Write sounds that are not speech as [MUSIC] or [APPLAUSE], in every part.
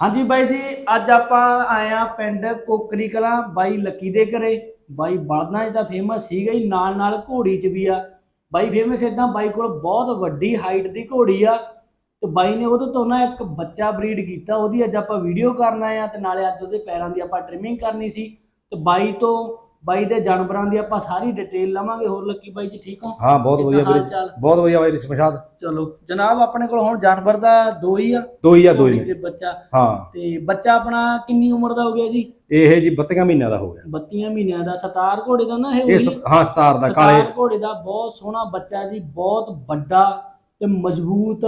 ਹਾਂਜੀ ਬਾਈ ਜੀ, ਅੱਜ ਆਪਾਂ ਆਏ ਆ ਪਿੰਡ ਕੋਕਰੀ ਕਲਾਂ, ਬਾਈ ਲੱਕੀ ਦੇ ਘਰੇ। ਬਾਈ ਬਲਦਾਂ 'ਚ ਤਾਂ ਫੇਮਸ ਸੀਗਾ ਹੀ ਨਾਲ ਨਾਲ ਘੋੜੀ 'ਚ ਵੀ ਆ। ਬਾਈ ਫੇਮਸ ਇਦਾਂ ਬਾਈ ਕੋਲ ਬਹੁਤ ਵੱਡੀ ਹਾਈਟ ਦੀ ਘੋੜੀ ਆ। ਤੇ ਬਾਈ ਨੇ ਉਹਦੇ ਤੋਂ ਨਾ ਇੱਕ ਬੱਚਾ ਬਰੀਡ ਕੀਤਾ, ਉਹਦੀ ਅੱਜ ਆਪਾਂ ਵੀਡੀਓ ਕਰਨਾ ਆ ਤੇ ਨਾਲੇ ਅੱਜ ਉਹਦੇ ਪੈਰਾਂ ਦੀ ਆਪਾਂ ਟ੍ਰਿਮਿੰਗ ਕਰਨੀ ਸੀ। ਤੇ ਬਾਈ ਤੋਂ ਬਾਈ ਦੇ ਜਾਨਵਰਾਂ ਦੀ ਆਪਾਂ ਸਾਰੀ ਡਿਟੇਲ ਲਵਾਂਗੇ ਹੋਰ ਲੱਕੀ ਬਾਈ ਜੀ ਠੀਕ ਹੋ? ਹਾਂ ਬਹੁਤ ਵਧੀਆ ਵੀਰੇ। ਬਹੁਤ ਵਧੀਆ ਬਾਈ ਰਿਸ਼ਮਸ਼ਾਦ ਚਲੋ ਜਨਾਬ ਆਪਣੇ ਕੋਲ ਹੁਣ ਜਾਨਵਰ ਦਾ ਦੋ ਹੀ ਆ? ਦੋ ਹੀ ਆ ਦੋ ਹੀ ਨੇ। ਬੱਚਾ। ਹਾਂ। ਤੇ ਬੱਚਾ ਆਪਣਾ ਕਿੰਨੀ ਉਮਰ ਦਾ ਹੋ ਗਿਆ ਜੀ? ਇਹ ਜੀ 32 ਮਹੀਨਿਆਂ ਦਾ ਹੋ ਗਿਆ। 32 ਮਹੀਨਿਆਂ ਦਾ। ਸਤਾਰ ਘੋੜੇ ਦਾ ਨਾ ਇਹ ਹਾਂ ਸਤਾਰ ਦਾ ਕਾਲੇ। ਘੋੜੇ ਦਾ ਬਹੁਤ ਸੋਹਣਾ ਬੱਚਾ ਜੀ ਬਹੁਤ ਵੱਡਾ। ਤੇ ਮਜ਼ਬੂਤ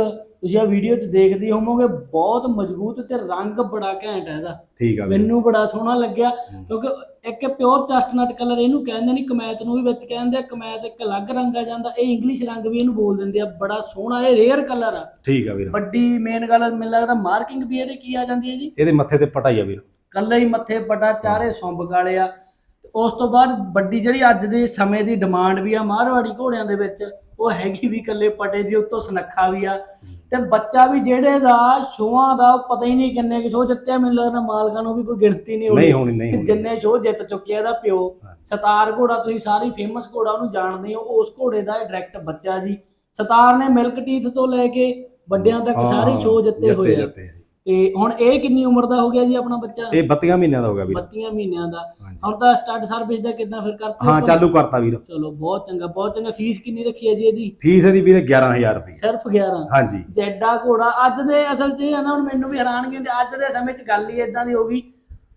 ਤੁਸੀਂ ਆ ਵੀਡੀਓ 'ਚ ਦੇਖਦੇ ਹੋਵੋਗੇ ਬਹੁਤ ਮਜ਼ਬੂਤ ਤੇ ਰੰਗ ਬੜਾ ਘੈਂਟ ਹੈ ਇਹਦਾ। ਠੀਕ ਆ ਵੀਰੇ। ਮੈਨੂੰ ਬੜਾ ਸੋਹਣਾ ਲੱਗਿਆ ਕਿਉਂਕਿ ਇੱਕ ਪਿਓਰ ਚਸਟਨਟ ਕਲਰ ਇਹਨੂੰ ਕਹਿੰਦੇ ਨਹੀਂ ਕਮੈਚ ਨੂੰ ਵੀ ਵਿੱਚ ਕਹਿੰਦੇ ਆ ਕਮੈਚ ਇੱਕ ਅਲੱਗ ਰੰਗ ਆ ਜਾਂਦਾ ਇਹ ਇੰਗਲਿਸ਼ ਰੰਗ ਵੀ ਇਹਨੂੰ ਬੋਲ ਦਿੰਦੇ ਆ ਬੜਾ ਸੋਹਣਾ ਇਹ ਰੇਅਰ ਕਲਰ ਆ। ਠੀਕ ਆ ਵੀਰੇ। ਵੱਡੀ ਮੇਨ ਗੱਲ ਮੈਨੂੰ ਲੱਗਦਾ ਮਾਰਕਿੰਗ ਵੀ ਇਹਦੇ ਕੀ ਆ ਜਾਂਦੀ ਹੈ ਜੀ? ਇਹਦੇ ਮੱਥੇ ਤੇ ਪਟਾਈ ਆ ਵੀਰ। ਕੱਲੇ ਹੀ ਮੱਥੇ ਪਟਾ ਚਾਰੇ ਸੁੰਬ ਕਾਲੇ ਆ। ਤੇ ਉਸ ਤੋਂ ਬਾਅਦ ਵੱਡੀ ਜਿਹੜੀ ਅੱਜ ਦੇ ਸਮੇਂ ਦੀ ਡਿਮਾਂਡ ਵੀ ਆ ਮਾਰਵਾੜੀ ਘੋੜਿਆਂ ਦੇ ਵਿੱਚ ਉਹ ਹੈਗੀ ਵੀ ਕੱਲੇ ਪਟੇ ਦੀ ਉੱਤੋਂ ਸੁਨੱਖਾ ਵੀ ਆ। ਤੇ ਬੱਚਾ ਵੀ ਜਿਹੜੇ ਦਾ ਸ਼ੋਆਂ ਦਾ ਪਤਾ ਹੀ ਨਹੀਂ ਕਿੰਨੇ ਕਿ ਸ਼ੋਅ ਜਿੱਤਿਆ ਮੈਨੂੰ ਲੱਗਦਾ ਮਾਲਕਾਂ ਨੂੰ ਵੀ ਕੋਈ ਗਿਣਤੀ ਨਹੀਂ ਨਹੀਂ ਹੋਣੀ ਨਹੀਂ ਹੋਣੀ। ਜਿੰਨੇ ਸ਼ੋਅ ਜਿੱਤ ਚੁੱਕਿਆ ਇਹਦਾ ਪਿਓ। ਸਤਾਰ ਘੋੜਾ ਤੁਸੀਂ ਸਾਰੀ ਫੇਮਸ ਘੋੜਾ ਉਹਨੂੰ ਜਾਣਦੇ ਹੋ ਉਸ ਘੋੜੇ ਦਾ ਡਾਇਰੈਕਟ ਬੱਚਾ ਜੀ। ਸਤਾਰ ਨੇ ਮਿਲਕ ਟੀਥ ਤੋਂ ਲੈ ਕੇ ਵੱਡਿਆਂ ਤੱਕ ਸਾਰੇ ਸ਼ੋਅ ਜਿੱਤੇ ਹੋਏ ਆ। ਤੇ ਹੁਣ ਇਹ ਕਿੰਨੀ ਉਮਰ ਦਾ ਹੋ ਗਿਆ ਜੀ ਆਪਣਾ ਬੱਚਾ? ਇਹ 32 ਮਹੀਨਿਆਂ ਦਾ ਹੋ ਗਿਆ ਵੀਰ। 32 ਮਹੀਨਿਆਂ ਦਾ। ਹਾਂਜੀ। ਹੁਣ ਤਾਂ ਸਟਾਰਟ ਸਰਵਿਸ ਦਾ ਕਿੰਨਾ ਫਿਰ ਕਰਤੀ ਹਾਂ? ਚਾਲੂ ਕਰਤਾ ਵੀਰ। ਚਲੋ ਬਹੁਤ ਚੰਗਾ ਬਹੁਤ ਚੰਗਾ। ਫੀਸ ਕਿੰਨੀ ਰੱਖੀ ਹੈ ਜੀ ਇਹਦੀ? ਫੀਸ ਇਹਦੀ ਵੀਰੇ 11000 ਰੁਪਏ। ਸਿਰਫ 11 ਹਾਂਜੀ। ਜੈਡਾ ਘੋੜਾ ਅੱਜ ਦੇ ਅਸਲ 'ਚ ਇਹ ਆ ਨਾ ਹੁਣ ਮੈਨੂੰ ਵੀ ਹੈਰਾਨਗੀ ਹੁੰਦੀ ਅੱਜ ਦੇ ਸਮੇਂ 'ਚ ਗੱਲ ਹੀ ਇਦਾਂ ਦੀ ਹੋ ਗਈ।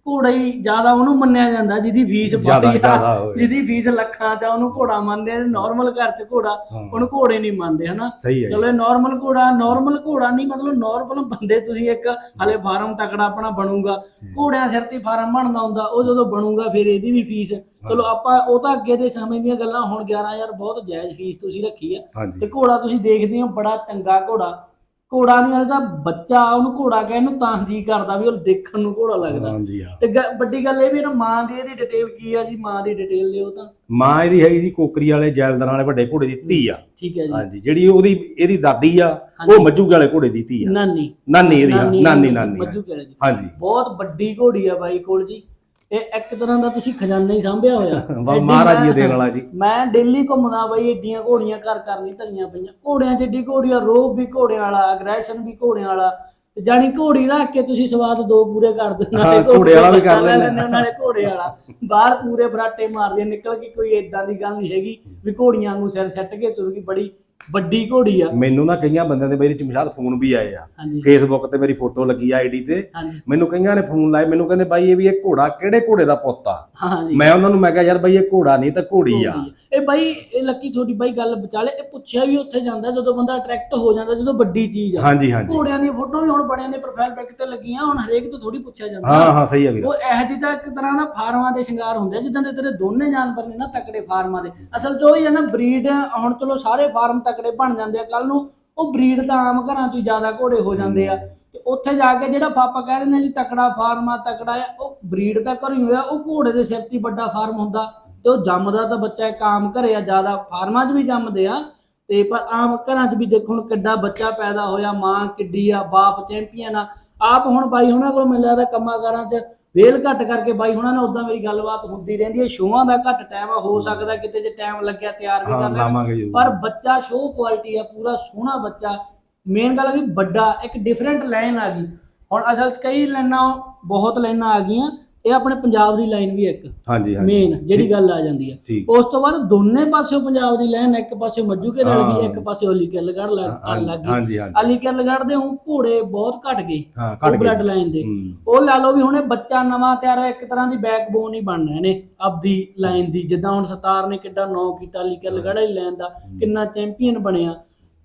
ਘੋੜਾ ਹੀ ਜ਼ਿਆਦਾ ਉਹਨੂੰ ਮੰਨਿਆ ਜਾਂਦਾ ਜਿਹਦੀ ਫੀਸ ਜ਼ਿਆਦਾ- ਆ। ਜਿਹਦੀ ਫੀਸ ਲੱਖਾਂ 'ਚ ਆ, ਉਹਨੂੰ ਘੋੜਾ ਮੰਨਦੇ ਆ ਨਾਰਮਲ ਘਰ 'ਚ ਘੋੜਾ ਹਾਂ। ਉਹਨੂੰ ਘੋੜੇ ਨਹੀਂ ਮੰਨਦੇ ਹਨਾ? ਸਹੀ ਹੈ ਜੀ। ਚਲੋ ਇਹ ਨਾਰਮਲ ਘੋੜਾ ਨਾਰਮਲ ਘੋੜਾ ਨਹੀਂ ਮਤਲਬ ਨਾਰਮਲ ਬੰਦੇ ਤੁਸੀਂ ਇੱਕ ਹਲੇ ਫਾਰਮ ਤਕੜਾ ਆਪਣਾ ਬਣੂਗਾ ਘੋੜਿਆਂ ਸਿਰ ਤੇ ਫਾਰਮ ਬਣਦਾ ਹੁੰਦਾ ਉਹ ਜਦੋਂ ਬਣੂਗਾ ਫਿਰ ਇਹਦੀ ਵੀ ਫੀਸ। ਚਲੋ ਆਪਾਂ ਉਹ ਤਾਂ ਅੱਗੇ ਦੇ ਸਮੇਂ ਦੀਆਂ ਗੱਲਾਂ ਹੁਣ 11000 ਬਹੁਤ ਜਾਇਜ਼ ਫੀਸ ਤੁਸੀਂ ਰੱਖੀ ਆ। ਤੇ ਘੋੜਾ ਤੁਸੀਂ ਦੇਖਦੇ ਹੋ ਬੜਾ ਚੰਗਾ ਘੋੜਾ। ਘੋੜਾ ਨਹੀਂ ਹਲਦਾ ਬੱਚਾ ਉਹਨੂੰ ਘੋੜਾ ਕਹਿ ਨੂੰ ਤਾਂ ਜੀ ਕਰਦਾ ਵੀ ਉਹ ਦੇਖਣ ਨੂੰ ਘੋੜਾ ਲੱਗਦਾ। ਹਾਂਜੀ ਹਾਂ। ਤੇ ਗ- ਵੱਡੀ ਗੱਲ ਇਹ ਵੀ ਨਾ ਮਾਂ ਦੀ ਇਹਦੀ ਡਿਟੇਲ ਕੀ ਆ ਜੀ? ਮਾਂ ਦੀ ਡਿਟੇਲ ਦਿਓ ਤਾਂ। ਮਾਂ ਇਹਦੀ ਹੈਗੀ ਜੀ ਕੋਕਰੀ ਵਾਲੇ ਜੈਲਦਾਰਾਂ ਵਾਲੇ ਵੱਡੇ ਘੋੜੇ ਦੀ ਧੀ ਆ। ਠੀਕ ਹੈ ਜੀ। ਹਾਂਜੀ ਜਿਹੜੀ ਉਹਦੀ ਇਹਦੀ ਦਾਦੀ ਆ ਉਹ ਮੱਜੂ ਵਾਲੇ ਘੋੜੇ ਦੀ ਧੀ ਆ। ਨਾਨੀ। ਨਾਨੀ ਇਹਦੀ ਹਾਂ, ਨਾਨੀ ਨਾਨੀ ਮੱਜੂ ਕਹਿ ਜੀ ਹਾਂਜੀ। ਬਹੁਤ ਵੱਡੀ ਘੋੜੀ ਆ ਬਾਈ ਕੋਲ ਜੀ। ਇਹ ਇੱਕ ਤਰ੍ਹਾਂ ਦਾ ਤੁਸੀਂ ਖਜ਼ਾਨਾ ਹੀ ਸਾਂਭਿਆ ਹੋਇਆ। [LAUGHS] ਵਾਹ, ਮਹਾਰਾਜ ਜੀ ਦੇਣ ਵਾਲਾ ਜੀ। ਮੈਂ ਡੇਲੀ ਘੁੰਮਦਾ ਬਾਈ ਏਡੀਆਂ ਘੋੜੀਆਂ ਘਰ ਘਰ ਨਹੀਂ ਧਰੀਆਂ ਪਈਆਂ। ਘੋੜਿਆਂ 'ਚ ਏਡੀ ਘੋੜੀ ਆ ਰੋਬ ਵੀ ਘੋੜਿਆਂ ਵਾਲਾ ਅਗਰੈਸ਼ਨ ਵੀ ਘੋੜਿਆਂ ਵਾਲਾ। ਤੇ ਜਾਣੀ ਘੋੜੀ ਰੱਖ ਕੇ ਤੁਸੀਂ ਸਵਾਦ ਦੋ ਪੂਰੇ ਕਰ ਦਿੰਦੇ ਹਾਂ, ਘੋੜੇ ਵਾਲਾ ਵੀ ਕਰ ਲੈਂਦੇ। ਨਾਲੇ ਘੋੜੇ ਵਾਲਾ। ਬਾਹਰ ਪੂਰੇ ਫਰਾਟੇ ਮਾਰਦੇ ਨਿਕਲ ਕੇ ਕੋਈ ਏਦਾਂ ਦੀ ਗੱਲ ਨਹੀਂ ਹੈਗੀ ਵੀ ਘੋੜੀਆਂ ਵਾਂਗੂ ਸਿਰ ਸੱਟ ਕੇ ਤੁਰ ਗਈ ਬੜੀ ਵੱਡੀ ਘੋੜੀ ਆ। ਮੈਨੂੰ ਨਾ ਕਈਆਂ ਬੰਦਿਆਂ ਦੇ ਮੇਰੀ ਚਮਸ਼ਾਦ ਫੋਨ ਵੀ ਆਏ ਆ। ਹਾਂਜੀ। ਫੇਸਬੁੱਕ ਤੇ ਮੇਰੀ ਫੋਟੋ ਲੱਗੀ ਆ ਆਈਡੀ ਤੇ। ਹਾਂਜੀ। ਮੈਨੂੰ ਕਈਆਂ ਨੇ ਫੋਨ ਲਾਏ ਮੈਨੂੰ ਕਹਿੰਦੇ ਬਾਈ ਇਹ ਵੀ ਇਹ ਘੋੜਾ ਕਿਹੜੇ ਘੋੜੇ ਦਾ ਪੁੱਤ ਆ? ਹਾਂਜੀ। ਮੈਂ ਉਹਨਾਂ ਨੂੰ ਮੈਂ ਕਿਹਾ ਯਾਰ ਬਾਈ ਇਹ ਘੋੜਾ ਨਹੀਂ ਤਾਂ ਘੋੜੀ ਆ। ਇਹ ਬਾਈ ਇਹ ਲੱਕੀ ਛੋਟੀ ਬਾਈ ਗੱਲ ਵਿਚਾਲੇ ਇਹ ਪੁੱਛਿਆ ਵੀ ਉੱਥੇ ਜਾਂਦਾ ਜਦੋਂ ਬੰਦਾ ਅਟਰੈਕਟ ਹੋ ਜਾਂਦਾ ਜਦੋਂ ਵੱਡੀ ਚੀਜ਼ ਆ। ਹਾਂਜੀ ਹਾਂਜੀ। ਘੋੜਿਆਂ ਦੀਆਂ ਫੋਟੋਆਂ ਵੀ ਹੁਣ ਬੜਿਆਂ ਦੇ ਪ੍ਰੋਫਾਈਲ ਪਿਕ ਤੇ ਲੱਗੀਆਂ ਹੁਣ ਹਰੇਕ ਤੋਂ ਥੋੜੀ ਪੁੱਛਿਆ ਜਾਂਦਾ। ਹਾਂ ਹਾਂ ਸਹੀ ਆ ਵੀਰ। ਉਹ ਇਹੋ ਜਿਹੀ ਤਾਂ ਇੱਕ ਤਰ੍ਹਾਂ ਦਾ ਫਾਰਮਾਂ ਦੇ ਸ਼ਿੰਗਾਰ ਹੁੰਦੇ ਆ ਜਿੱਦਾਂ ਦੇ ਤੇਰੇ ਦੋਨੇ ਜਾਨਵਰ ਨੇ ਨਾ ਤਕੜੇ ਫਾਰਮਾਂ ਦੇ। ਅਸਲ 'ਚ ਉਹ ਹੀ ਆ ਨਾ ਬਰੀਡ ਹੁਣ ਚਲੋ ਸਾਰੇ ਫਾਰਮ ਤਕੜੇ ਬਣ ਜਾਂਦੇ ਆ ਕੱਲ ਨੂੰ ਉਹ ਬਰੀਡ ਤਾਂ ਆਮ ਘਰਾਂ 'ਚ ਜ਼ਿਆਦਾ ਘੋੜੇ ਹੋ ਜਾਂਦੇ ਆ। ਤੇ ਉੱਥੇ ਜਾ ਕੇ ਜਿਹੜਾ ਪਾਪਾ ਕਹਿ ਰਹੇ ਜੀ, ਤਕੜਾ ਫਾਰਮ ਆ, ਤਕੜਾ ਆ, ਉਹ ਬਰੀਡ ਤਾਂ ਘਰੋਂ ਹੀ ਹੋਇਆ, ਉਹ ਘੋੜੇ ਦੇ ਸਿਰ ਤੇ ਵੱਡਾ ਫਾਰਮ ਹੁੰਦਾ। ਤੇ ਉਹ ਜੰਮਦਾ ਤਾਂ ਬੱਚਾ ਇੱਕ ਆਮ ਘਰੇ ਆ, ਜ਼ਿਆਦਾ ਫਾਰਮਾਂ 'ਚ ਵੀ ਜੰਮਦੇ ਆ। ਤੇ ਪਰ ਆਮ ਘਰਾਂ 'ਚ ਵੀ ਦੇਖੋ ਹੁਣ ਕਿੱਡਾ ਬੱਚਾ ਪੈਦਾ ਹੋਇਆ, ਮਾਂ ਕਿੱਡੀ ਆ, ਬਾਪ ਚੈਂਪੀਅਨ ਆ। ਆਪ ਹੁਣ ਬਾਈ ਹੁਣਾਂ ਕੋਲ ਮੈਨੂੰ ਲੱਗਦਾ ਕੰਮਾਂ ਕਾਰਾਂ 'ਚ ਵੇਲ ਘੱਟ ਕਰਕੇ ਬਾਈ ਹੁਣਾਂ ਨਾਲ ਉਦਾਂ ਮੇਰੀ ਗੱਲਬਾਤ ਹੁੰਦੀ ਰਹਿੰਦੀ ਹੈ। ਸ਼ੋਆਂ ਦਾ ਘੱਟ ਟਾਈਮ ਆ ਹੋ ਸਕਦਾ ਕਿਤੇ ਜੇ ਟਾਈਮ ਲੱਗਿਆ ਤਿਆਰ ਵੀ ਕਰ ਲੈਣ। ਪਰ ਬੱਚਾ ਸ਼ੋਅ ਕੁਆਲਿਟੀ ਆ ਪੂਰਾ ਸੋਹਣਾ ਬੱਚਾ। ਮੇਨ ਗੱਲ ਆ ਕਿ ਵੱਡਾ ਇੱਕ ਡਿਫਰੈਂਟ ਲਾਈਨ ਆ ਗਈ। ਹੁਣ ਅਸਲ 'ਚ ਕਈ ਲਾਈਨਾਂ ਬਹੁਤ ਲਾਈਨਾਂ ਆ ਗਈਆਂ। ਇਹ ਆਪਣੇ ਪੰਜਾਬ ਦੀ ਲਾਈਨ ਵੀ ਇੱਕ। ਹਾਂਜੀ ਹਾਂਜੀ। ਮੇਨ ਜਿਹੜੀ ਗੱਲ ਆ ਜਾਂਦੀ ਹੈ ਉਸ ਤੋਂ ਬਾਅਦ ਦੋਨੇ ਪਾਸਿਓਂ ਪੰਜਾਬ ਦੀ ਲਾਈਨ ਇੱਕ ਪਾਸੇ ਮੱਜੂ ਕੇ ਨਾਲ ਗਈ। ਇੱਕ ਪਾਸੇ ਹੋਲੀ ਕੇ ਲਗੜ ਲੱਗ ਗਈ। ਹਾਂਜੀ ਹਾਂਜੀ। ਅਲੀ ਕੇ ਲਗੜ ਦੇ ਹੁਣ ਘੋੜੇ ਬਹੁਤ ਘਟ ਗਏ। ਹਾਂ ਘਟ ਬਲੱਡ ਗਈ ਲਾਈਨ ਦੇ। ਉਹ ਲਾ ਲਓ ਵੀ ਹੁਣੇ ਬੱਚਾ ਨਵਾਂ ਤਿਆਰ ਹੋਇਆ ਇੱਕ ਤਰ੍ਹਾਂ ਦੀ ਬੈਕਬੋਨ ਹੀ ਬਣ ਰਹੇ ਨੇ ਆਪਦੀ ਲਾਈਨ ਦੀ। ਜਿੱਦਾਂ ਹੁਣ ਸਤਾਰ ਨੇ ਕਿੱਡਾ ਨੌ ਕੀਤਾ ਲੀਕਰ ਲਗੜਾ ਹੀ ਲੈਣ ਦਾ ਕਿੰਨਾ ਚੈਂਪੀਅਨ ਬਣਿਆ।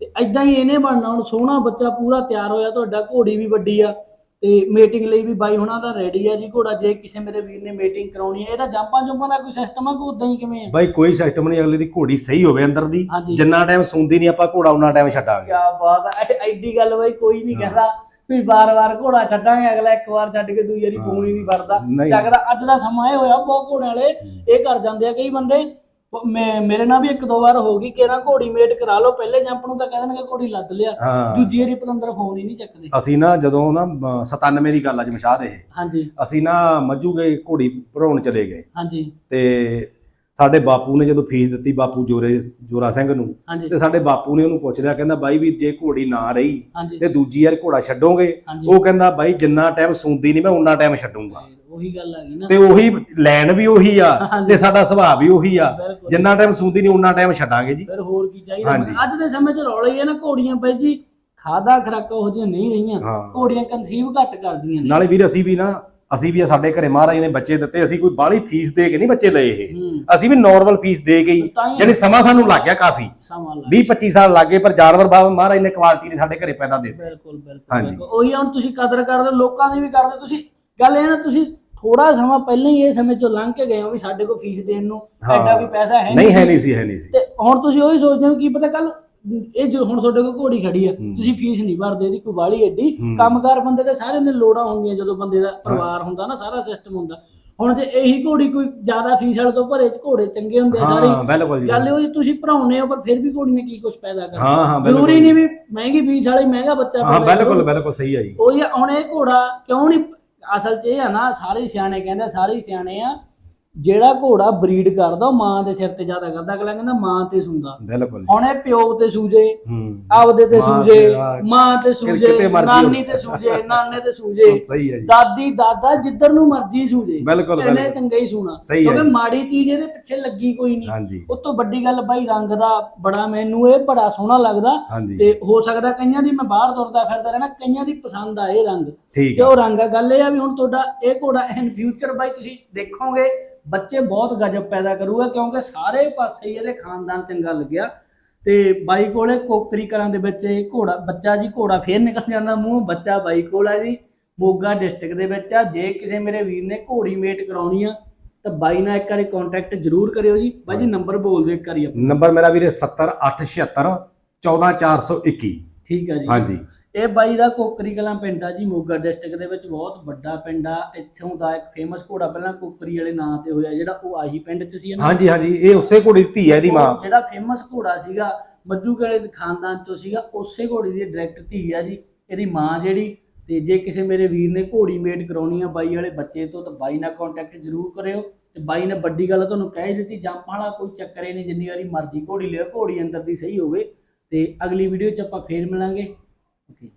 ਤੇ ਐਦਾਂ ਹੀ ਇਹਨੇ ਬਣਨਾ ਹੁਣ ਸੋਹਣਾ ਬੱਚਾ ਪੂਰਾ ਤਿਆਰ ਹੋਇਆ ਤੁਹਾਡਾ ਘੋੜੀ ਵੀ ਵੱਡੀ ਆ। ਤੇ ਮੀਟਿੰਗ ਲਈ ਵੀ ਬਾਈ ਹੁਣਾਂ ਦਾ ਰੈਡੀ ਆ ਜੀ ਘੋੜਾ ਜੇ ਕਿਸੇ ਮੇਰੇ ਵੀਰ ਨੇ ਮੀਟਿੰਗ ਕਰਾਉਣੀ ਹੈ ਇਹਦਾ ਜੰਪਾਂ ਜੰਪਾਂ ਦਾ ਕੋਈ ਸਿਸਟਮ ਆ ਕਿ ਉਦਾਂ ਹੀ ਕਿਵੇਂ ਆ? ਬਾਈ ਕੋਈ ਸਿਸਟਮ ਨਹੀਂ ਅਗਲੇ ਦੀ ਘੋੜੀ ਸਹੀ ਹੋਵੇ ਅੰਦਰ ਦੀ ਹਾਂਜੀ। ਜਿੰਨਾ ਟਾਈਮ ਸੌਂਦੀ ਨਹੀਂ ਆਪਾਂ ਘੋੜਾ ਉਹਨਾਂ ਟਾਈਮ ਛੱਡਾਂਗੇ। ਕਿਆ ਬਾਤ ਐ- ਐਡੀ ਗੱਲ ਬਾਈ ਕੋਈ ਨਹੀਂ ਕਹਿੰਦਾ ਵੀ ਵਾਰ-ਵਾਰ ਘੋੜਾ ਛੱਡਾਂਗੇ ਅਗਲਾ ਇੱਕ ਵਾਰ ਛੱਡ ਕੇ ਦੂਜੀ ਵਾਰੀ ਫੋਨ ਹੀ ਨਹੀਂ ਵਰਦਾ ਨਹੀਂ। ਚੱਕਦਾ ਅੱਜ ਦਾ ਸਮਾਂ ਇਹ ਹੋਇਆ ਬਹੁਤ ਘੋੜੇ ਵਾਲੇ ਇਹ ਕਰ ਜਾਂਦੇ ਆ ਕਈ ਬੰਦੇ ਮੈਂ ਮੇਰੇ ਨਾਲ ਵੀ ਇੱਕ ਦੋ ਵਾਰ ਹੋ ਗਈ ਕਿ ਨਾ ਘੋੜੀ ਮੇਟ ਕਰਾ ਲਓ ਪਹਿਲੇ ਜੰਪ ਨੂੰ ਤਾਂ ਕਹਿ ਦੇਣਗੇ ਘੋੜੀ ਲੱਦ ਲਿਆ ਹਾਂ। ਦੂਜੀ ਵਾਰੀ ਪਤੰਦਰ ਫੋਨ ਹੀ ਨਹੀਂ ਚੱਕਦੇ। ਅਸੀਂ ਨਾ ਜਦੋਂ ਨਾ ਅਹ 97 ਦੀ ਗੱਲ ਆ ਜਮਸ਼ਾਦ ਇਹ। ਹਾਂਜੀ। ਅਸੀਂ ਨਾ ਮੱਝੂ ਗਏ ਘੋੜੀ ਭਰਾਉਣ ਚਲੇ ਗਏ। ਹਾਂਜੀ। ਤੇ ਸਾਡੇ ਬਾਪੂ ਨੇ ਜਦੋਂ ਫੀਸ ਦਿੱਤੀ ਬਾਪੂ ਜੋਰੇ ਜੋਰਾ ਸਿੰਘ ਨੂੰ ਹਾਂਜੀ। ਤੇ ਸਾਡੇ ਬਾਪੂ ਨੇ ਉਹਨੂੰ ਪੁੱਛ ਲਿਆ ਕਹਿੰਦਾ ਬਾਈ ਵੀ ਜੇ ਘੋੜੀ ਨਾ ਰਹੀ ਹਾਂਜੀ। ਤੇ ਦੂਜੀ ਯਾਰ ਘੋੜਾ ਛੱਡੋਗੇ? ਹਾਂਜੀ। ਉਹ ਕਹਿੰਦਾ ਬਾਈ ਜਿੰਨਾ ਟਾਈਮ ਸੂੰਦੀ ਨਹੀਂ ਮੈਂ ਉਨਾ ਟਾਈਮ ਛੱਡੂੰਗਾ। ਉਹੀ ਗੱਲ ਆ ਗਈ ਨਾ। ਤੇ ਉਹੀ ਲੈਣ ਵੀ ਉਹੀ ਆ। ਤੇ ਸਾਡਾ ਸੁਭਾਅ ਵੀ ਉਹੀ ਆ। ਬਿਲਕੁਲ। ਜਿੰਨਾ ਟਾਈਮ ਸੂੰਦੀ ਨਹੀਂ ਉਨਾ ਟਾਈਮ ਛੱਡਾਂਗੇ ਜੀ। ਫਿਰ ਹੋਰ ਕੀ ਚਾਹੀਦਾ? ਹਾਂਜੀ। ਅੱਜ ਦੇ ਸਮੇਂ 'ਚ ਰੌਲਾ ਹੀ ਹੈ ਨਾ ਘੋੜੀਆਂ ਬਾਈ ਜੀ ਖਾਦਾ ਖਰਾਕਾਂ ਉਹ ਜਿਹੀਆਂ ਨਹੀਂ ਰਹੀਆਂ। ਹਾਂ। ਘੋੜੀਆਂ ਕਨਸੀਵ ਘੱਟ ਕਰਦੀਆਂ ਨੇ। ਨਾਲੇ ਵੀਰ ਅਸੀਂ ਵੀ ਨਾ ਅਸੀਂ ਵੀ ਆ ਸਾਡੇ ਘਰੇ ਮਹਾਰਾਜ ਨੇ ਬੱਚੇ ਦਿੱਤੇ ਅਸੀਂ ਕੋਈ ਬਾਹਲੀ ਫੀਸ ਦੇ ਕੇ ਨਹੀਂ ਬੱਚੇ ਲਏ ਇਹ। ਹੂੰ। ਅਸੀਂ ਵੀ ਨਾਰਮਲ ਫੀਸ ਦੇ ਕੇ ਹੀ ਤਾਂ ਹੀ ਯਾਨੀ ਸਮਾਂ ਸਾਨੂੰ ਲੱਗ ਗਿਆ ਕਾਫੀ। ਸਮਾਂ ਲਾ 20 25 ਸਾਲ ਲੱਗ ਗਏ ਪਰ ਜਾਨਵਰ ਬਾਬਾ ਮਹਾਰਾਜ ਨੇ ਕੁਆਲਿਟੀ ਦੇ ਸਾਡੇ ਘਰੇ ਪੈਦਾ ਦੇ ਦਿੱਤੇ। ਬਿਲਕੁਲ ਬਿਲਕੁਲ ਹਾਂਜੀ। ਬਿਲਕੁਲ। ਉਹੀ ਆ ਹੁਣ ਤੁਸੀਂ ਕਦਰ ਕਰਦੇ ਹੋ, ਲੋਕਾਂ ਦੀ ਵੀ ਕਰਦੇ ਹੋ। ਤੁਸੀਂ ਗੱਲ ਇਹ ਨਾ ਤੁਸੀਂ ਥੋੜਾ ਸਮਾਂ ਪਹਿਲਾਂ ਹੀ ਇਹ ਸਮੇਂ ਚੋਂ ਲੰਘ ਕੇ ਗਏ ਹੋ ਵੀ ਸਾਡੇ ਕੋਲ ਫੀਸ ਦੇਣ ਨੂੰ। ਐਡਾ ਵੀ ਪੈਸਾ ਹੈ ਨਹੀਂ ਹੈ। ਨਹੀਂ ਸੀ ਹੈ ਨਹੀਂ ਸੀ ਤੇ ਹੁਣ ਤੁਸੀਂ ਉਹੀ ਸੋਚਦੇ ਹੋ ਕੀ ਪਤਾ ਕੱਲ ਇਹ ਜੋ ਹੁਣ ਤੁਹਾਡੇ ਕੋਲ ਘੋੜੀ ਖੜੀ ਆ। ਤੁਸੀਂ ਫੀਸ ਨਹੀਂ ਭਰਦੇ ਇਹਦੀ ਕੋਈ ਬਾਹਲੀ ਐਡੀ। ਕੰਮਕਾਰ ਬੰਦੇ ਦੇ ਸਾਰੇ ਦੇ ਲੋੜਾਂ ਹੁੰਦੀਆਂ ਜਦੋਂ ਬੰਦੇ ਦਾ ਪਰਿਵਾਰ ਹੁੰਦਾ ਨਾ ਸਾਰਾ ਸਿਸਟਮ ਹੁੰਦਾ ਹੁਣ ਜੇ ਇਹੀ ਘੋੜੀ ਕੋਈ ਜ਼ਿਆਦਾ ਫੀਸ ਵਾਲੇ ਤੋਂ ਭਰੇ ਚ ਘੋੜੇ ਚੰਗੇ ਹੁੰਦੇ ਆ ਸਾਰੇ ਹਾਂ ਬਿਲਕੁਲ ਜੀ ਗੱਲ ਉਹ ਤੁਸੀਂ ਭਰਾਉਨੇ ਹੋ ਪਰ ਫਿਰ ਵੀ ਘੋੜੀ ਨੇ ਕੀ ਕੁਝ ਪੈਦਾ ਕਰਨਾ ਹਾਂ ਹਾਂ ਬਿਲਕੁਲ ਜ਼ਰੂਰੀ ਨਹੀਂ ਵੀ ਮਹਿੰਗੀ ਫੀਸ ਵਾਲੀ ਮਹਿੰਗਾ ਬੱਚਾ ਹਾਂ ਬਿਲਕੁਲ। ਬਿਲਕੁਲ ਸਹੀ ਹੈ ਜੀ ਉਹ ਹੀ ਆ, ਹੁਣ ਇਹ ਘੋੜਾ ਕਿਉਂ ਨਹੀਂ ਅਸਲ 'ਚ ਇਹ ਆ ਨਾ ਸਾਰੇ ਹੀ ਸਿਆਣੇ ਕਹਿੰਦੇ ਸਾਰੇ ਹੀ ਸਿਆਣੇ ਆ। ਜਿਹੜਾ ਘੋੜਾ ਬਰੀਡ ਕਰਦਾ ਉਹ ਮਾਂ ਦੇ ਸਿਰ ਤੇ ਜ਼ਿਆਦਾ ਕਰਦਾ ਅਗਲਾ ਕਹਿੰਦਾ ਮਾਂ ਤੇ ਸੂੰਦਾ। ਬਿਲਕੁਲ ਹੁਣ ਇਹ ਪਿਓ ਤੇ ਸੂਜੇ ਆਪਦੇ ਤੇ ਸੂਜੇ ਮਾਂ ਤੇ ਸੂਜੇ ਨਾਨੀ। ਤੇ ਸੂਜੇ ਨਾਨੇ ਤੇ ਸੂਜੇ [LAUGHS] ਦਾਦੀ ਦਾਦਾ ਜਿੱਧਰ ਨੂੰ ਮਰਜ਼ੀ ਸੂਜੇ ਬਿਲਕੁਲ ਇਹਨੇ ਚੰਗਾ ਹੀ ਸੂਣਾ। ਕਿਉਂਕਿ। ਮਾੜੀ ਚੀਜ਼ ਇਹਦੇ ਪਿੱਛੇ ਲੱਗੀ ਕੋਈ ਨਹੀਂ। ਉਸ ਤੋਂ ਵੱਡੀ ਗੱਲ ਬਾਈ ਰੰਗ ਦਾ ਬੜਾ ਮੈਨੂੰ ਇਹ ਬੜਾ ਸੋਹਣਾ ਲੱਗਦਾ। ਤੇ ਹੋ ਸਕਦਾ ਕਈਆਂ ਦੀ ਮੈਂ ਬਾਹਰ ਤੁਰਦਾ ਫਿਰਦਾ ਰਹਿਣਾ ਕਈਆਂ ਦੀ ਪਸੰਦ ਆ ਇਹ ਰੰਗ। ਤੇ ਉਹ ਰੰਗ ਆ। ਗੱਲ ਇਹ ਆ ਵੀ ਹੁਣ ਤੁਹਾਡਾ ਇਹ ਘੋੜਾ ਇਨ ਫਿਊਚਰ ਬਾਈ ਤੁਸੀਂ ਦੇਖੋਗੇ ਬੱਚੇ ਬਹੁਤ ਗਜਬ ਪੈਦਾ ਕਰੂਗਾ ਕਿਉਂਕਿ ਸਾਰੇ ਪਾਸੇ ਹੀ ਇਹਦੇ ਖਾਨਦਾਨ ਚੰਗਾ ਲੱਗਿਆ ਤੇ ਬਾਈ ਕੋਲੇ ਕੋਕਰੀ ਕਲਾਂ ਦੇ ਵਿੱਚ ਇਹ ਘੋੜਾ ਬੱਚਾ ਜੀ ਘੋੜਾ ਫੇਰ ਨਿਕਲ ਜਾਂਦਾ ਮੂੰਹ ਬੱਚਾ ਬਾਈ ਕੋਲ ਆ ਜੀ ਮੋਗਾ ਡਿਸਟ੍ਰਿਕਟ ਦੇ ਵਿੱਚ ਆ। ਜੇ ਕਿਸੇ ਮੇਰੇ ਵੀਰ ਨੇ ਘੋੜੀ ਮੇਟ ਕਰਾਉਣੀ ਆ ਤਾਂ ਬਾਈ ਨਾਲ ਇੱਕ ਵਾਰੀ ਕੰਟੈਕਟ ਜ਼ਰੂਰ ਕਰਿਓ ਜੀ। ਬਾਈ ਜੀ ਨੰਬਰ ਬੋਲ ਦਿਓ ਇੱਕ ਵਾਰੀ ਨੰਬਰ ਮੇਰਾ ਵੀਰੇ 70876 14421 ਠੀਕ ਆ ਜੀ। ਹਾਂਜੀ। ਇਹ ਬਾਈ ਦਾ ਕੋਕਰੀ ਕਲਾਂ ਪਿੰਡ ਆ ਜੀ ਮੋਗਾ ਡਿਸਟ੍ਰਿਕਟ ਦੇ ਵਿੱਚ ਬਹੁਤ ਵੱਡਾ ਪਿੰਡ ਆ। ਇੱਥੋਂ ਦਾ ਇੱਕ ਫੇਮਸ ਘੋੜਾ ਪਹਿਲਾਂ ਕੋਕਰੀ ਵਾਲੇ ਨਾਂ ਤੇ ਹੋਇਆ ਜਿਹੜਾ ਉਹ ਆਹੀ ਪਿੰਡ 'ਚ ਸੀ ਨਾ ਹਾਂਜੀ ਹਾਂਜੀ ਇਹ ਉਸੇ ਘੋੜੀ ਦੀ ਧੀ ਹੈ ਇਹਦੀ ਮਾਂ। ਜਿਹੜਾ ਫੇਮਸ ਘੋੜਾ ਸੀਗਾ ਮੱਜੂ ਕੇ ਖਾਨਦਾਨ ਚੋਂ ਸੀਗਾ ਉਸੇ ਘੋੜੀ ਦੀ ਡਾਇਰੈਕਟ ਧੀ ਆ ਜੀ ਇਹਦੀ ਮਾਂ ਜਿਹੜੀ। ਤੇ ਜੇ ਕਿਸੇ ਮੇਰੇ ਵੀਰ ਨੇ ਘੋੜੀ ਮੇਟ ਕਰਾਉਣੀ ਆ ਬਾਈ ਵਾਲੇ ਬੱਚੇ ਤੋਂ ਤਾਂ ਬਾਈ ਨਾਲ ਕੰਟੈਕਟ ਜ਼ਰੂਰ ਕਰਿਓ। ਤੇ ਬਾਈ ਨੇ ਵੱਡੀ ਗੱਲ ਤੁਹਾਨੂੰ ਕਹਿ ਦਿੱਤੀ ਜੰਪ ਵਾਲਾ ਕੋਈ ਚੱਕਰ ਹੀ ਨਹੀਂ ਜਿੰਨੀ ਵਾਰੀ ਮਰਜ਼ੀ ਘੋੜੀ ਲਿਓ ਘੋੜੀ ਅੰਦਰ ਦੀ ਸਹੀ ਹੋਵੇ। ਤੇ ਅਗਲੀ ਵੀਡੀਓ 'ਚ ਆਪਾਂ ਫੇਰ ਮਿਲਾਂਗੇ। Okay.